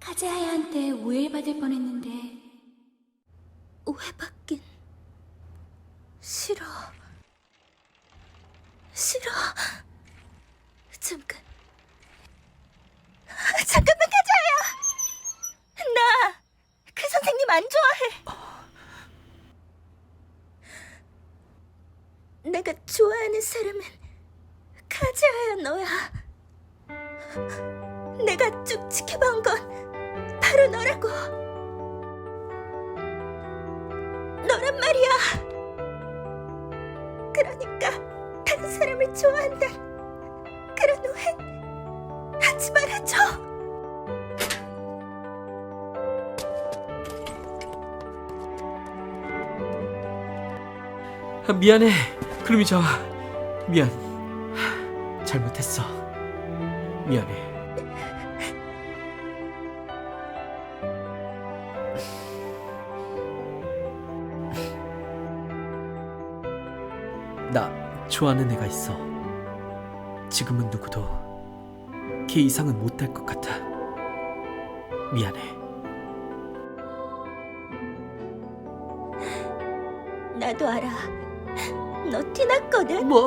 카즈하야한테 오해받을 뻔했는데 오해받긴 싫어. 싫어. 잠깐. 잠깐만 가자야. 나 그 선생님 안 좋아해. 내가 좋아하는 사람은 카즈하야 너야. 내가 쭉 지켜본 건 바로 너라고. 너란 말이야. 그러니까 다른 사람을 좋아한다. 그런 오해 하지 말아줘. 아, 미안해, 크루미 자와. 미안. 하, 잘못했어. 미안해. 나 좋아하는 애가 있어. 지금은 누구도 걔 이상은 못할 것 같아. 미안해. 나도 알아. 너 티났거든. 뭐?